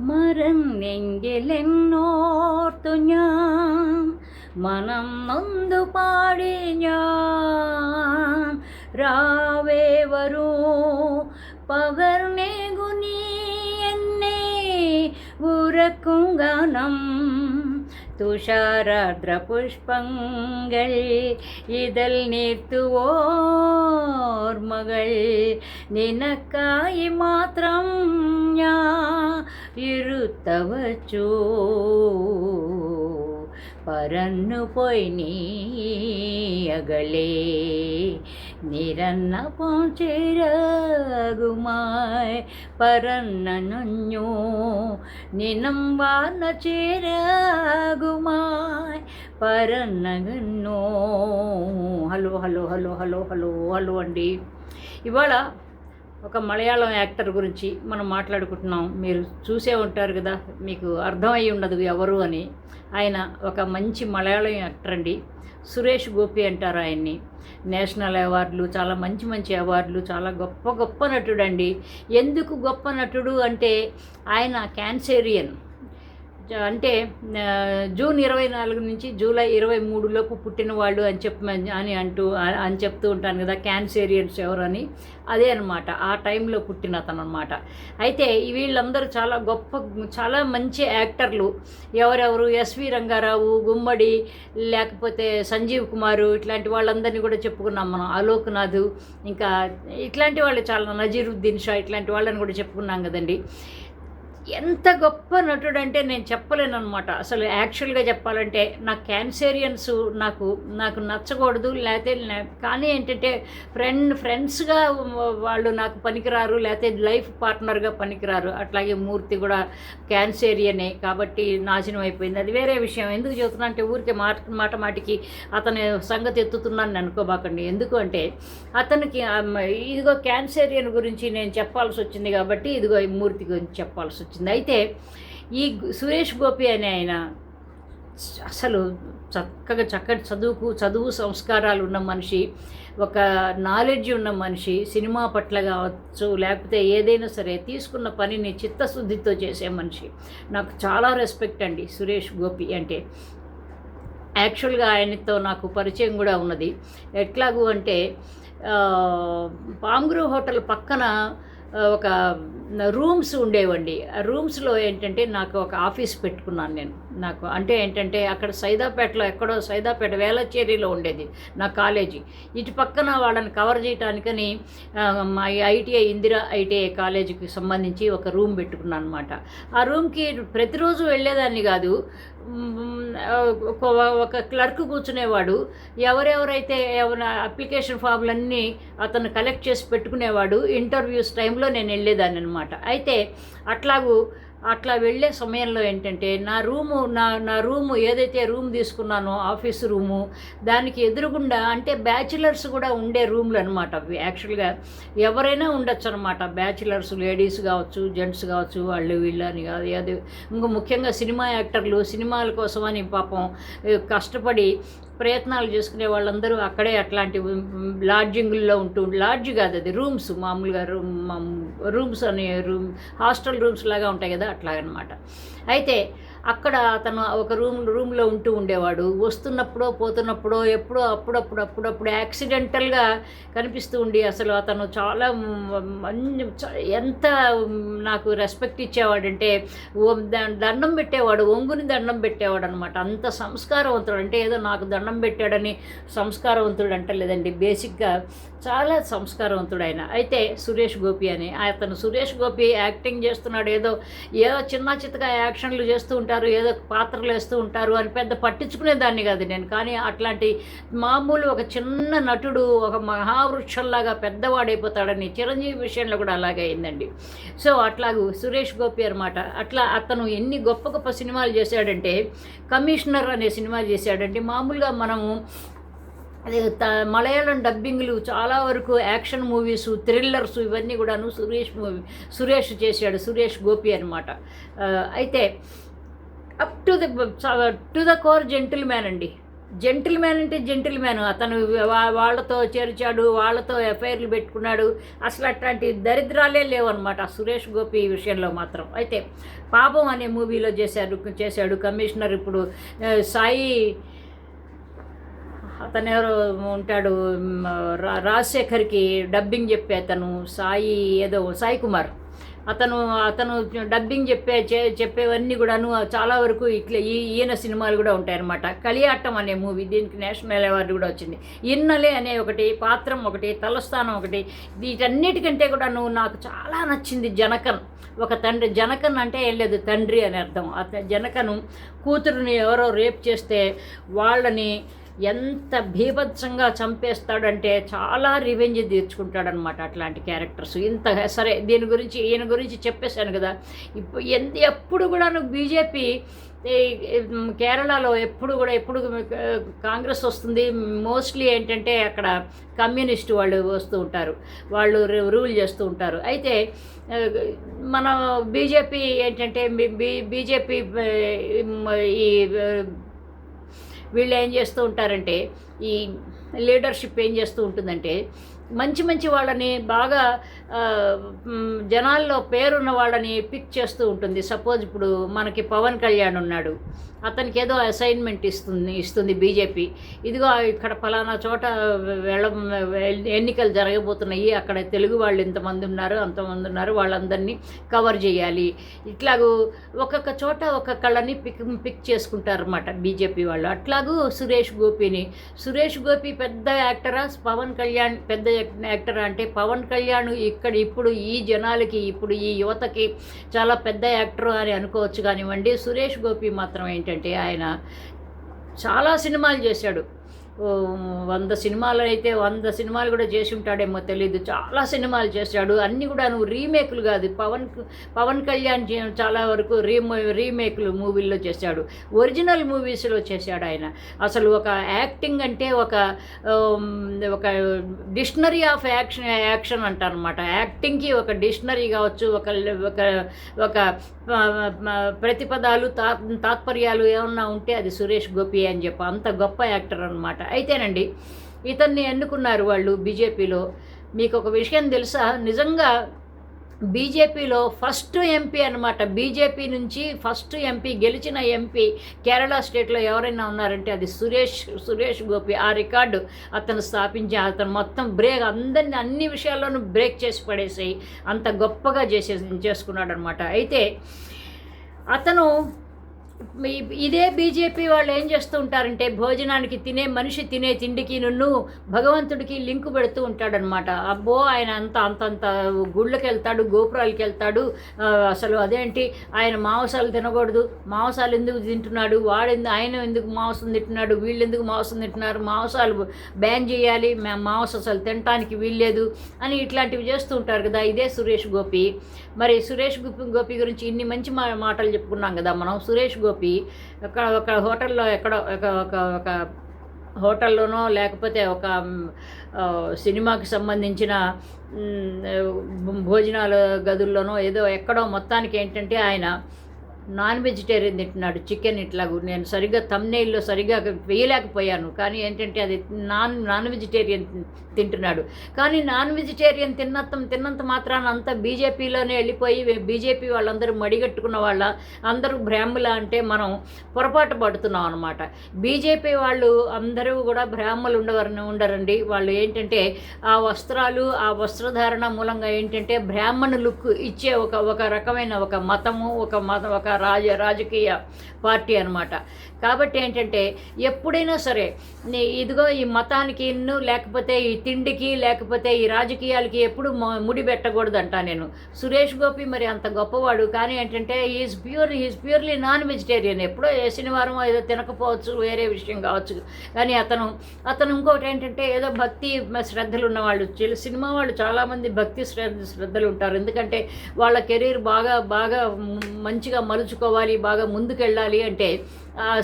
മറന്നെങ്കിലെന്നോർത്തു ഞാൻ മനം നൊന്തു പാടി ഞാൻ രാവേ വരൂ പകർന്നേകു നീ എന്നെ ഉറക്കും ഗാനം തുഷാരാദ്ര പുഷ്പങ്ങൾ ഇതൽ നീർത്തുവോർമകൾ നിനക്കായി മാത്രം ഞാൻ ഇരുത്തവച്ചു. പരന്നുപോയി നീ അകലേ നിരന്നപ്പം ചേരകുമായി പരന്നു നിനം വാർന്ന ചേരകുമായി పరన్నగన్నో hello hello hello hello hello hello అండి. ఇవాళ ఒక మలయాళం యాక్టర్ గురించి మనం మాట్లాడుకుంటున్నాం. మీరు చూసే ఉంటారు కదా మీకు అర్థమై ఉండదు ఎవరు అని. ఆయన ఒక మంచి మలయాళం యాక్టర్ అండి. సురేష్ గోపి అంటారు ఆయన్ని. నేషనల్ అవార్డులు చాలా మంచి మంచి అవార్డులు చాలా గొప్ప గొప్ప నటుడు అండి ఎందుకు గొప్ప నటుడు అంటే ఆయన క్యాన్సేరియన్. అంటే జూన్ ఇరవై నాలుగు నుంచి జూలై ఇరవై మూడులోపు పుట్టిన వాళ్ళు అని చెప్ప అని అంటూ అని చెప్తూ ఉంటాను కదా క్యాన్సేరియన్స్ ఎవరని. అదే అనమాట ఆ టైంలో పుట్టిన అతను అనమాట అయితే వీళ్ళందరూ చాలా గొప్ప చాలా మంచి యాక్టర్లు. ఎవరెవరు? ఎస్వి రంగారావు గుమ్మడి లేకపోతే సంజీవ్ కుమారు ఇట్లాంటి వాళ్ళందరినీ కూడా చెప్పుకున్నాం మనం. అలోక్నాథ్ ఇంకా ఇట్లాంటి వాళ్ళు చాలా నజీరుద్దీన్ షా ఇట్లాంటి వాళ్ళని కూడా చెప్పుకున్నాం కదండి. ఎంత గొప్ప నటుడు అంటే నేను చెప్పలేను అనమాట అసలు యాక్చువల్గా చెప్పాలంటే నా క్యాన్సేరియన్స్ నాకు నాకు నచ్చకూడదు లేకపోతే కానీ ఏంటంటే ఫ్రెండ్ ఫ్రెండ్స్గా వాళ్ళు నాకు పనికిరారు లేకపోతే లైఫ్ పార్ట్నర్గా పనికిరారు. అట్లాగే మూర్తి కూడా క్యాన్సేరియనే కాబట్టి నాశనం అయిపోయింది. అది వేరే విషయం. ఎందుకు చెబుతున్నా అంటే ఊరికే మాట మాట మాటికి అతని సంగతి ఎత్తుతున్నాను అనుకోబాకండి. ఎందుకు అంటే అతనికి ఇదిగో క్యాన్సేరియన్ గురించి నేను చెప్పాల్సి వచ్చింది కాబట్టి ఇదిగో ఈ మూర్తి గురించి చెప్పాల్సి వచ్చింది అయితే ఈ సురేష్ గోపి అనే ఆయన అసలు చక్కగా చక్కటి చదువుకు చదువు సంస్కారాలు ఉన్న మనిషి ఒక నాలెడ్జ్ ఉన్న మనిషి సినిమా పట్ల కావచ్చు లేకపోతే ఏదైనా సరే తీసుకున్న పనిని చిత్తశుద్ధితో చేసే మనిషి. నాకు చాలా రెస్పెక్ట్ అండి సురేష్ గోపి అంటే. యాక్చువల్గా ఆయనతో నాకు పరిచయం కూడా ఉన్నది. ఎట్లాగూ అంటే పామ్గ్రూ హోటల్ పక్కన ఒక రూమ్స్ ఉండేవండి. ఆ రూమ్స్లో ఏంటంటే నాకు ఒక ఆఫీస్ పెట్టుకున్నాను నేను. నాకు అంటే ఏంటంటే అక్కడ సైదాపేటలో ఎక్కడో సైదాపేట వేలచేరిలో ఉండేది నా కాలేజీ. ఇటు పక్కన వాళ్ళని కవర్ చేయడానికని మా ఐటీఐ ఇందిరా ఐటీఐ కాలేజీకి సంబంధించి ఒక రూమ్ పెట్టుకున్నాను అనమాట ఆ రూమ్కి ప్రతిరోజు వెళ్ళేదాన్ని కాదు. ఒక ఒక క్లర్క్ కూర్చునేవాడు. ఎవరెవరైతే ఏమైనా అప్లికేషన్ ఫామ్లన్నీ అతను కలెక్ట్ చేసి పెట్టుకునేవాడు ఇంటర్వ్యూస్ టైంలో నేను వెళ్ళేదాన్ని అనమాట అయితే అట్లాగూ అట్లా వెళ్ళే సమయంలో ఏంటంటే నా రూము నా నా రూము ఏదైతే రూమ్ తీసుకున్నానో ఆఫీస్ రూము దానికి ఎదురుగుండా అంటే బ్యాచిలర్స్ కూడా ఉండే రూమ్లు అనమాట అవి. యాక్చువల్గా ఎవరైనా ఉండొచ్చు అనమాట బ్యాచిలర్స్ లేడీస్ కావచ్చు జెంట్స్ కావచ్చు వాళ్ళు వీళ్ళు అని కాదు అది ఇంకా ముఖ్యంగా సినిమా యాక్టర్లు సినిమాల కోసమని పాపం కష్టపడి ప్రయత్నాలు చేసుకునే వాళ్ళందరూ అక్కడే అట్లాంటి లాడ్జింగుల్లో ఉంటూ లాడ్జ్ కాదు అది రూమ్స్ మామూలుగా రూమ్ రూమ్స్ అనే రూమ్ హాస్టల్ రూమ్స్ లాగా ఉంటాయి కదా అట్లాగనమాట. అయితే అక్కడ అతను ఒక రూమ్ రూమ్లో ఉంటూ ఉండేవాడు. వస్తున్నప్పుడో పోతున్నప్పుడో ఎప్పుడో అప్పుడప్పుడు అప్పుడప్పుడు యాక్సిడెంటల్గా కనిపిస్తూ ఉండి అసలు అతను చాలా మంచి చ- ఎంత నాకు రెస్పెక్ట్ ఇచ్చేవాడంటే దండం పెట్టేవాడు ఒంగుని దండం పెట్టేవాడు అనమాట అంత సంస్కారవంతుడు. అంటే ఏదో నాకు దండం పెట్టాడని సంస్కారవంతుడు అంటలేదండి. బేసిక్గా చాలా సంస్కారవంతుడు ఆయన. అయితే సురేష్ గోపి అని. అతను సురేష్ గోపి యాక్టింగ్ చేస్తున్నాడు. ఏదో ఏదో చిన్న చిత్తగా యాక్షన్లు చేస్తూ ఉంటారు ఏదో పాత్రలు వేస్తూ ఉంటారు అని పెద్ద పట్టించుకునేదాన్ని కాదు నేను. కానీ అట్లాంటి మామూలు ఒక చిన్న నటుడు ఒక మహావృక్షంలాగా పెద్దవాడైపోతాడని చిరంజీవి విషయంలో కూడా అలాగే అయిందండి. సో అట్లాగూ సురేష్ గోపి అనమాట అట్లా అతను ఎన్ని గొప్ప గొప్ప సినిమాలు చేశాడంటే కమిషనర్ అనే సినిమా చేశాడంటే మామూలుగా మనము త- మలయాళం డబ్బింగ్లు చాలా వరకు యాక్షన్ మూవీస్ థ్రిల్లర్స్ ఇవన్నీ కూడాను సురేష్ మూవీ సురేష్ చేశాడు సురేష్ గోపి అనమాట అయితే up to the to the core gentleman అండి. జెంటిల్ మ్యాన్ అంటే జెంటిల్ మ్యాన్ అతను వాళ్ళతో చేర్చాడు వాళ్ళతో ఎఫ్ఐఆర్లు పెట్టుకున్నాడు. అసలు అట్లాంటి దరిద్రాలే లేవన్నమాట సురేష్ గోపి విషయంలో మాత్రం. అయితే పాపం అనే మూవీలో చేశాడు చేశాడు కమిషనర్ ఇప్పుడు సాయి అతను ఎవరు ఉంటాడు రా- రాజశేఖర్కి డబ్బింగ్ చెప్పే అతను సాయి ఏదో సాయి కుమార్. అతను అతను డబ్బింగ్ చెప్పే చే- చెప్పేవన్నీ కూడాను చాలా వరకు ఇట్లా ఈ ఈయన సినిమాలు కూడా ఉంటాయన్నమాట. కలియాట్టం అనే మూవీ దీనికి నేషనల్ అవార్డు కూడా వచ్చింది. ఇన్నలే అనే ఒకటి పాత్రం ఒకటి తలస్థానం ఒకటి వీటన్నిటికంటే కూడాను నాకు చాలా నచ్చింది జనకన్. ఒక తండ్రి జనకన్ అంటే ఏం లేదు తండ్రి అని అర్థం. అతను జనకను కూతురుని ఎవరో రేప్ చేస్తే వాళ్ళని ఎంత భీభత్సంగా చంపేస్తాడంటే చాలా రివెంజ్ తీర్చుకుంటాడనమాట అట్లాంటి క్యారెక్టర్స్ ఇంత సరే దీని గురించి ఈయన గురించి చెప్పేశాను కదా. ఇప్పుడు ఎంత ఎప్పుడు కూడా నువ్వు బీజేపీ కేరళలో ఎప్పుడు కూడా ఎప్పుడు కాంగ్రెస్ వస్తుంది. మోస్ట్లీ ఏంటంటే అక్కడ కమ్యూనిస్ట్ వాళ్ళు వస్తూ ఉంటారు. వాళ్ళు రూల్ చేస్తూ ఉంటారు. అయితే మన బీజేపీ ఏంటంటే బీ బీజేపీ ఈ వీళ్ళు ఏం చేస్తూ ఉంటారంటే ఈ లీడర్షిప్ ఏం చేస్తూ ఉంటుందంటే మంచి మంచి వాళ్ళని బాగా జనాల్లో పేరున్న వాళ్ళని పిక్ చేస్తూ ఉంటుంది. సపోజ్ ఇప్పుడు మనకి పవన్ కళ్యాణ్ ఉన్నాడు. అతనికి ఏదో అసైన్మెంట్ ఇస్తుంది ఇస్తుంది బీజేపీ ఇదిగో ఇక్కడ ఫలానా చోట వెళ్ళ ఎన్నికలు జరగబోతున్నాయి. అక్కడ తెలుగు వాళ్ళు ఇంతమంది ఉన్నారు అంతమంది ఉన్నారు. వాళ్ళందరినీ కవర్ చేయాలి. ఇట్లాగూ ఒక్కొక్క చోట ఒక్కొక్కళ్ళని పిక్ పిక్ చేసుకుంటారన్నమాట బీజేపీ వాళ్ళు. అట్లాగూ సురేష్ గోపిని. సురేష్ గోపి పెద్ద యాక్టరా పవన్ కళ్యాణ్ పెద్ద యాక్టర్ అంటే పవన్ కళ్యాణ్ ఇక్కడ ఇప్పుడు ఈ జనాలకి ఇప్పుడు ఈ యువతకి చాలా పెద్ద యాక్టర్ అని అనుకోవచ్చు కానివ్వండి. సురేష్ గోపి మాత్రం ఏంటంటే ఆయన చాలా సినిమాలు చేశాడు. వంద సినిమాలు అయితే వంద సినిమాలు కూడా చేసి ఉంటాడేమో తెలియదు చాలా సినిమాలు చేశాడు. అన్నీ కూడా నువ్వు రీమేకులు కాదు. పవన్ పవన్ కళ్యాణ్ చాలా వరకు రీమో రీమేకులు మూవీల్లో చేశాడు. ఒరిజినల్ మూవీస్లో చేశాడు ఆయన. అసలు ఒక యాక్టింగ్ అంటే ఒక ఒక డిక్షనరీ ఆఫ్ యాక్షన్ యాక్షన్ అంటారనమాట యాక్టింగ్కి ఒక డిక్షనరీ కావచ్చు ఒక ఒక ఒక ప్రతిపదాలు తా తాత్పర్యాలు ఏమన్నా ఉంటే అది సురేష్ గోపి అని చెప్పి అంత గొప్ప యాక్టర్ అనమాట అయితేనండి ఇతన్ని ఎన్నుకున్నారు వాళ్ళు బీజేపీలో. మీకు ఒక విషయం తెలుసా? నిజంగా బీజేపీలో ఫస్ట్ ఎంపీ అనమాట బీజేపీ నుంచి ఫస్ట్ ఎంపీ గెలిచిన ఎంపీ కేరళ స్టేట్లో ఎవరైనా ఉన్నారంటే అది సురేష్ సురేష్ గోపి. ఆ రికార్డు అతను స్థాపించి అతను మొత్తం బ్రేక్ అందరిని అన్ని విషయాల్లోనూ బ్రేక్ చేసి పడేసి అంత గొప్పగా చేసే చేసుకున్నాడు అనమాట అయితే అతను ఇదే బీజేపీ వాళ్ళు ఏం చేస్తూ ఉంటారంటే భోజనానికి తినే మనిషి తినే తిండికి నన్ను భగవంతుడికి లింకు పెడుతూ ఉంటాడనమాట అబ్బో ఆయన అంత అంతంత గుళ్ళకి వెళ్తాడు గోపురాలకి వెళ్తాడు అసలు అదేంటి? ఆయన మాంసాలు తినకూడదు. మాంసాలు ఎందుకు తింటున్నాడు? వాడెందుకు ఆయన ఎందుకు మాంసం తింటున్నాడు? వీళ్ళు ఎందుకు మాంసం తింటున్నారు? మాంసాలు బ్యాన్ చేయాలి. మాంసం అసలు తినటానికి వీల్లేదు అని ఇట్లాంటివి చేస్తూ ఉంటారు కదా. ఇదే సురేష్ గోపి. మరి సురేష్ గోపి గోపి గురించి ఇన్ని మంచి మా మాటలు చెప్పుకున్నాం కదా మనం. సురేష్ గోపి ఒక ఒక హోటల్లో ఎక్కడో ఒక ఒక ఒక హోటల్లోనో లేకపోతే ఒక సినిమాకి సంబంధించిన భోజనాల గదుల్లోనో ఏదో ఎక్కడో మొత్తానికి ఏంటంటే ఆయన నాన్ వెజిటేరియన్ తింటున్నాడు చికెన్ ఇట్లాగూ. నేను సరిగ్గా తమ్నేల్లో సరిగ్గా వేయలేకపోయాను. కానీ ఏంటంటే అది నాన్ నాన్ వెజిటేరియన్ తింటున్నాడు. కానీ నాన్ వెజిటేరియన్ తిన్నంత తిన్నంత మాత్రాన అంతా బీజేపీలోనే వెళ్ళిపోయి బీజేపీ వాళ్ళందరూ మడిగట్టుకున్న వాళ్ళ అందరూ బ్రాహ్మల అంటే మనం పొరపాటు పడుతున్నాం అనమాట బీజేపీ వాళ్ళు అందరూ కూడా బ్రాహ్మలు ఉండవరని ఉండరండి. వాళ్ళు ఏంటంటే ఆ వస్త్రాలు ఆ వస్త్రధారణ మూలంగా ఏంటంటే బ్రాహ్మణ లుక్ ఇచ్చే ఒక ఒక రకమైన ఒక మతము ఒక మత ఒక రాజ రాజకీయ పార్టీ అనమాట కాబట్టి ఏంటంటే ఎప్పుడైనా సరే నీ- ఇదిగో ఈ మతానికి ఇన్ను లేకపోతే ఈ తిండికి లేకపోతే ఈ రాజకీయాలకి ఎప్పుడు ముడి పెట్టకూడదు నేను. సురేష్ గోపి మరి అంత గొప్పవాడు కానీ ఏంటంటే is pure is purely non vegetarian ఎప్పుడో ఏ శనివారం ఏదో తినకపోవచ్చు వేరే విషయం కావచ్చు. కానీ అతను అతను ఇంకోటి ఏంటంటే ఏదో భక్తి శ్రద్ధలు ఉన్నవాళ్ళు. సినిమా వాళ్ళు చాలామంది భక్తి శ్రద్ధ శ్రద్ధలు ఉంటారు. ఎందుకంటే వాళ్ళ కెరీర్ బాగా బాగా మంచిగా మంచిగా మలుచుకోవాలి బాగా ముందుకెళ్ళాలి అంటే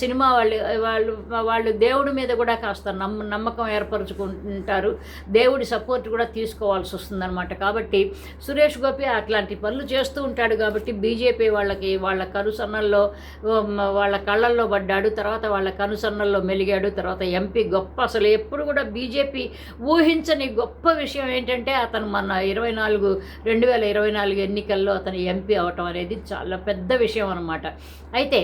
సినిమా వాళ్ళు వాళ్ళు వాళ్ళు దేవుడి మీద కూడా కాస్త నమ్మ నమ్మకం ఏర్పరచుకుంటారు. దేవుడి సపోర్ట్ కూడా తీసుకోవాల్సి వస్తుందన్నమాట. కాబట్టి సురేష్ గోపి అట్లాంటి పనులు చేస్తూ ఉంటాడు కాబట్టి బీజేపీ వాళ్ళకి వాళ్ళ కనుసన్నల్లో వాళ్ళ కళ్ళల్లో పడ్డాడు తర్వాత వాళ్ళ కనుసన్నల్లో మెలిగాడు తర్వాత ఎంపీ గొప్ప. అసలు ఎప్పుడు కూడా బీజేపీ ఊహించని గొప్ప విషయం ఏంటంటే అతను మన ఇరవై నాలుగు రెండు వేల ఇరవై నాలుగు ఎన్నికల్లో అతను ఎంపీ అవటం అనేది చాలా పెద్ద విషయం అనమాట అయితే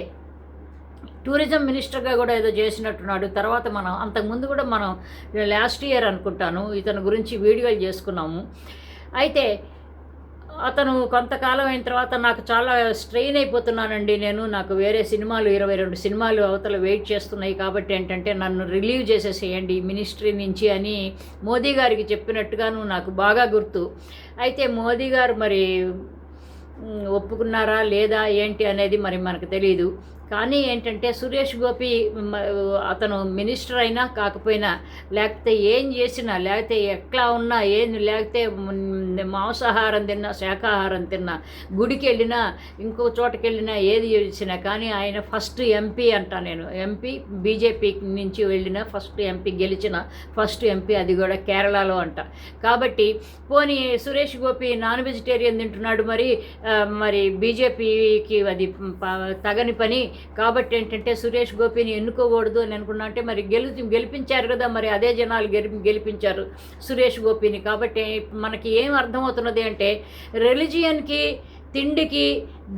టూరిజం మినిస్టర్గా కూడా ఏదో చేసినట్టున్నాడు. తర్వాత మనం అంతకుముందు కూడా మనం లాస్ట్ ఇయర్ అనుకుంటాను ఇతని గురించి వీడియోలు చేసుకున్నాము. అయితే అతను కొంతకాలం అయిన తర్వాత నాకు చాలా స్ట్రెయిన్ అయిపోతున్నానండి నేను. నాకు వేరే సినిమాలు ఇరవై రెండు సినిమాలు అవతల వెయిట్ చేస్తున్నాయి కాబట్టి ఏంటంటే నన్ను రిలీవ్ చేసేసేయండి మినిస్ట్రీ నుంచి అని మోదీ గారికి చెప్పినట్టుగాను నాకు బాగా గుర్తు. అయితే మోదీ గారు మరి ఒప్పుకున్నారా లేదా ఏంటి అనేది మరి మనకు తెలియదు కానీ ఏంటంటే సురేష్ గోపి అతను మినిస్టర్ అయినా కాకపోయినా లేకపోతే ఏం చేసినా లేకపోతే ఎట్లా ఉన్నా ఏం లేకపోతే మాంసాహారం తిన్నా శాఖాహారం తిన్నా గుడికి వెళ్ళినా ఇంకో చోటకి వెళ్ళినా ఏది చేసినా కానీ ఆయన ఫస్ట్ ఎంపీ అంట నేను. ఎంపీ బీజేపీ నుంచి వెళ్ళిన ఫస్ట్ ఎంపీ గెలిచిన ఫస్ట్ ఎంపీ అది కూడా కేరళలో అంట. కాబట్టి పోనీ సురేష్ గోపి నాన్ వెజిటేరియన్ తింటున్నాడు మరి మరి బీజేపీకి అది ప- తగని పని కాబట్టి ఏంటంటే సురేష్ గోపిని ఎన్నుకోకూడదు అని అనుకున్నా అంటే మరి గెలు గెలిపించారు కదా మరి అదే జనాలు గెలి గెలిపించారు సురేష్ గోపిని. కాబట్టి మనకి ఏం అర్థమవుతున్నది అంటే రిలిజియన్కి తిండికి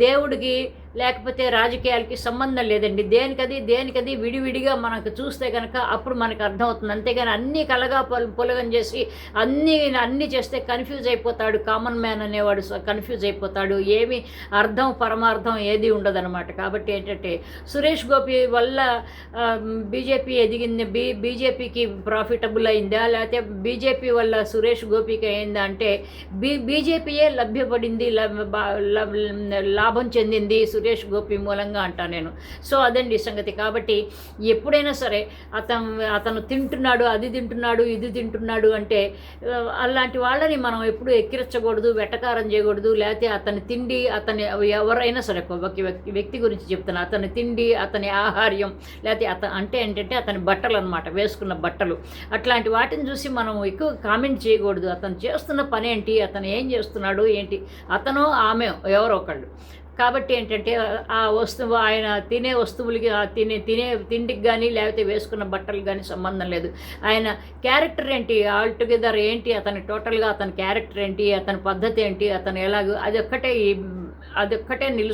దేవుడికి లేకపోతే రాజకీయాలకి సంబంధం లేదండి. దేనికది దేనికది విడివిడిగా మనకు చూస్తే కనుక అప్పుడు మనకు అర్థమవుతుంది. అంతేగాని అన్నీ కలగా పొల పొలగం చేసి అన్నీ అన్నీ చేస్తే కన్ఫ్యూజ్ అయిపోతాడు. కామన్ మ్యాన్ అనేవాడు కన్ఫ్యూజ్ అయిపోతాడు. ఏమి అర్థం పరమార్థం ఏది ఉండదన్నమాట. కాబట్టి ఏంటంటే సురేష్ గోపి వల్ల బీజేపీ ఎదిగింది. బీ బీజేపీకి ప్రాఫిటబుల్ అయిందా? లేకపోతే బీజేపీ వల్ల సురేష్ గోపికి అయిందా? అంటే బీ బీజేపీయే లభ్యపడింది లాభం చెందింది సురేష్ గోపి మూలంగా అంటా నేను. సో అదండి సంగతి. కాబట్టి ఎప్పుడైనా సరే అతను అతను తింటున్నాడు అది తింటున్నాడు ఇది తింటున్నాడు అంటే అలాంటి వాళ్ళని మనం ఎప్పుడు ఎక్కిరించకూడదు వెటకారం చేయకూడదు. లేకపోతే అతని తిండి అతని ఎవరైనా సరే ఒక వ్యక్తి వ్యక్తి గురించి చెప్తున్నా అతని తిండి అతని ఆహార్యం లేకపోతే అత అంటే ఏంటంటే అతని బట్టలు అనమాట వేసుకున్న బట్టలు. అట్లాంటి వాటిని చూసి మనం ఎక్కువ కామెంట్ చేయకూడదు. అతను చేస్తున్న పని ఏంటి అతను ఏం చేస్తున్నాడు ఏంటి? అతను ఆమె ఎవరో ఒకళ్ళు. కాబట్టి ఏంటంటే ఆ వస్తువు ఆయన తినే వస్తువులకి తినే తినే తిండికి కానీ లేకపోతే వేసుకున్న బట్టలకు కానీ సంబంధం లేదు. ఆయన క్యారెక్టర్ ఏంటి? ఆల్టుగెదర్ ఏంటి? అతని టోటల్గా అతని క్యారెక్టర్ ఏంటి? అతని పద్ధతి ఏంటి? అతను ఎలాగో అది ఒక్కటే ఈ- అది ఒక్కటే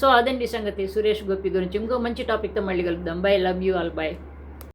సో అదండి సంగతి. సురేష్ గోపి గురించి. ఇంకో మంచి టాపిక్తో మళ్ళీ కలుద్దాం. Bye. Love you all. Bye.